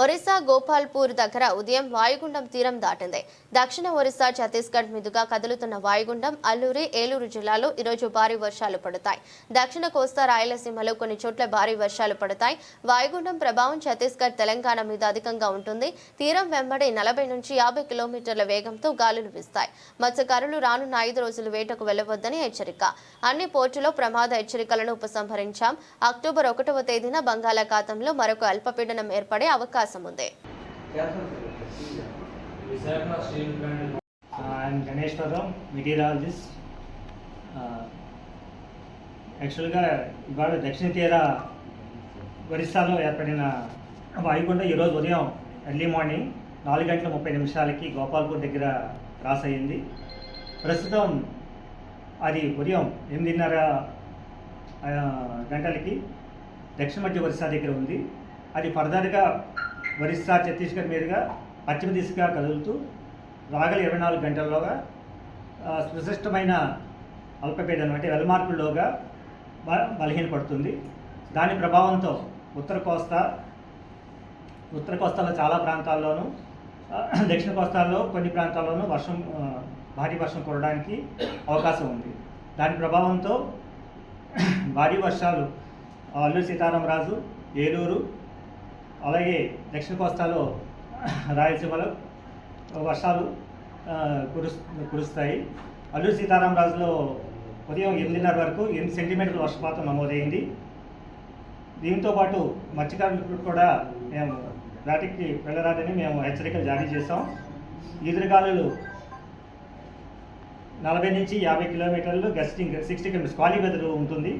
ఒరిస్సా గోపాల్పూర్ దగ్గర ఉదయం వాయుగుండం తీరం దాటింది. దక్షిణ ఒరిస్సా ఛత్తీస్గఢ్ మీదుగా కదులుతున్న వాయుగుండం అల్లూరి ఏలూరు జిల్లాలో ఈరోజు భారీ వర్షాలు పడతాయి. దక్షిణ కోస్తా రాయలసీమలో కొన్ని చోట్ల భారీ వర్షాలు పడతాయి. వాయుగుండం ప్రభావం ఛత్తీస్గఢ్ తెలంగాణ మీద అధికంగా ఉంటుంది. తీరం వెంబడి నలభై నుంచి యాభై కిలోమీటర్ల వేగంతో గాలులు వీస్తాయి. మత్స్యకారులు రానున్న ఐదు రోజులు వేటకు వెళ్ళవద్దని హెచ్చరిక. అన్ని పోర్టులో ప్రమాద హెచ్చరికలను ఉపసంహరించాం. అక్టోబర్ ఒకటవ తేదీన బంగాళాఖాతంలో మరొక అల్పపీడనం ఏర్పడే అవకాశం ఉంది. Uh, యాక్చువల్గా uh, ఇవాళ దక్షిణ తీర ఒరిస్సాలో ఏర్పడిన వాయుగుండ ఈరోజు ఉదయం ఎర్లీ మార్నింగ్ నాలుగు గంటల ముప్పై నిమిషాలకి గోపాల్పూర్ దగ్గర క్రాస్ అయ్యింది. ప్రస్తుతం అది ఉదయం ఎనిమిదిన్నర uh, గంటలకి దక్షిణ మధ్య ఒరిస్సా దగ్గర ఉంది. అది ఫర్దర్గా ఒరిస్సా ఛత్తీస్గఢ్ మీదుగా పశ్చిమ దిశగా కదులుతూ రాగల ఇరవై నాలుగు గంటల్లోగా సుశిష్టమైన అల్పపీడనం అంటే వెలమార్పుల్లోగా బ బలహీనపడుతుంది. దాని ప్రభావంతో ఉత్తర కోస్తా ఉత్తర కోస్తాలో చాలా ప్రాంతాల్లోనూ దక్షిణ కోస్తాల్లో కొన్ని ప్రాంతాల్లోనూ వర్షం భారీ వర్షం కురడానికి అవకాశం ఉంది. దాని ప్రభావంతో భారీ వర్షాలు అల్లు సీతారామరాజు ఏలూరు అలాగే దక్షిణ కోస్తాలో రాయలసీమలో వర్షాలు కురు కురుస్ కురుస్తాయి. అల్లూరు సీతారామరాజులో ఉదయం ఎనిమిదిన్నర వరకు ఎనిమిది సెంటీమీటర్ల వర్షపాతం నమోదైంది. దీంతో పాటు మత్స్యకారులకు కూడా మేము వేటకి వెళ్ళరాదని మేము హెచ్చరికలు జారీ చేశాం. ఈదురుగాలులు నలభై నుంచి యాభై కిలోమీటర్లు gusting sixty kilometres squally weather ఉంటుంది.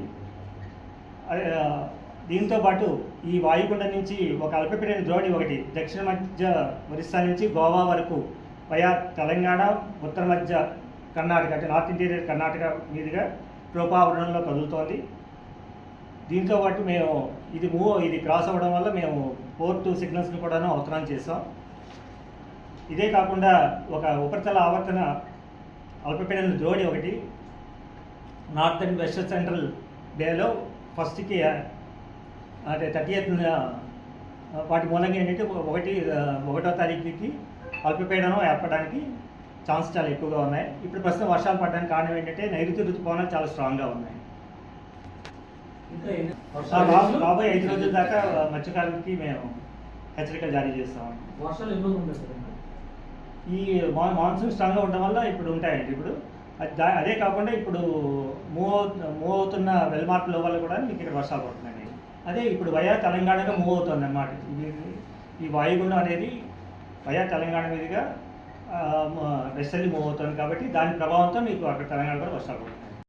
దీంతో పాటు ఈ వాయుగుండం నుంచి ఒక అల్పపీడన ద్రోణి ఒకటి దక్షిణ మధ్య ఒరిస్సా నుంచి గోవా వరకు వయా తెలంగాణ ఉత్తర మధ్య కర్ణాటక అంటే నార్త్ ఇంటీరియర్ కర్ణాటక మీదుగా రూపావరణంలో కదులుతోంది. దీంతో పాటు మేము ఇది మూవ్ ఇది క్రాస్ అవ్వడం వల్ల మేము పోర్టు సిగ్నల్స్ని కూడాను అవసరం చేసాం ఇదే కాకుండా ఒక ఉపరితల ఆవర్తన అల్పపీడన ద్రోణి ఒకటి నార్త్ అండ్ వెస్ట్ సెంట్రల్ బేలో ఫస్ట్కి అదే థర్టీ ఎయిత్ వాటి మూలంగా ఏంటంటే ఒకటి ఒకటో తారీఖుకి అల్పపీడనం ఏర్పడడానికి ఛాన్స్ చాలా ఎక్కువగా ఉన్నాయి. ఇప్పుడు ప్రస్తుతం వర్షాలు పడడానికి కారణం ఏంటంటే నైరుతి ఋతుపవనాలు చాలా స్ట్రాంగ్గా ఉన్నాయి. రాబోయే ఐదు రోజుల దాకా మత్స్యకారులకి మేము హెచ్చరికలు జారీ చేస్తాం? ఈ మా- మాన్సూన్ స్ట్రాంగ్గా ఉండడం వల్ల ఇప్పుడు ఉంటాయండి ఇప్పుడు. అది కాకుండా ఇప్పుడు మూవ్ మూవ్ అవుతున్న వెల్మార్పుల వల్ల కూడా మీకు ఇక్కడ వర్షాలు పడుతున్నాయి అదే ఇప్పుడు వయా తెలంగాణగా మూవ్ అవుతుంది అన్నమాట ఇది- ఈ వాయుగుండం అనేది వయా తెలంగాణ మీదుగా వెస్టర్లీ మూవ్ అవుతుంది కాబట్టి దాని ప్రభావంతో మీకు అక్కడ తెలంగాణ కూడా వర్షాలు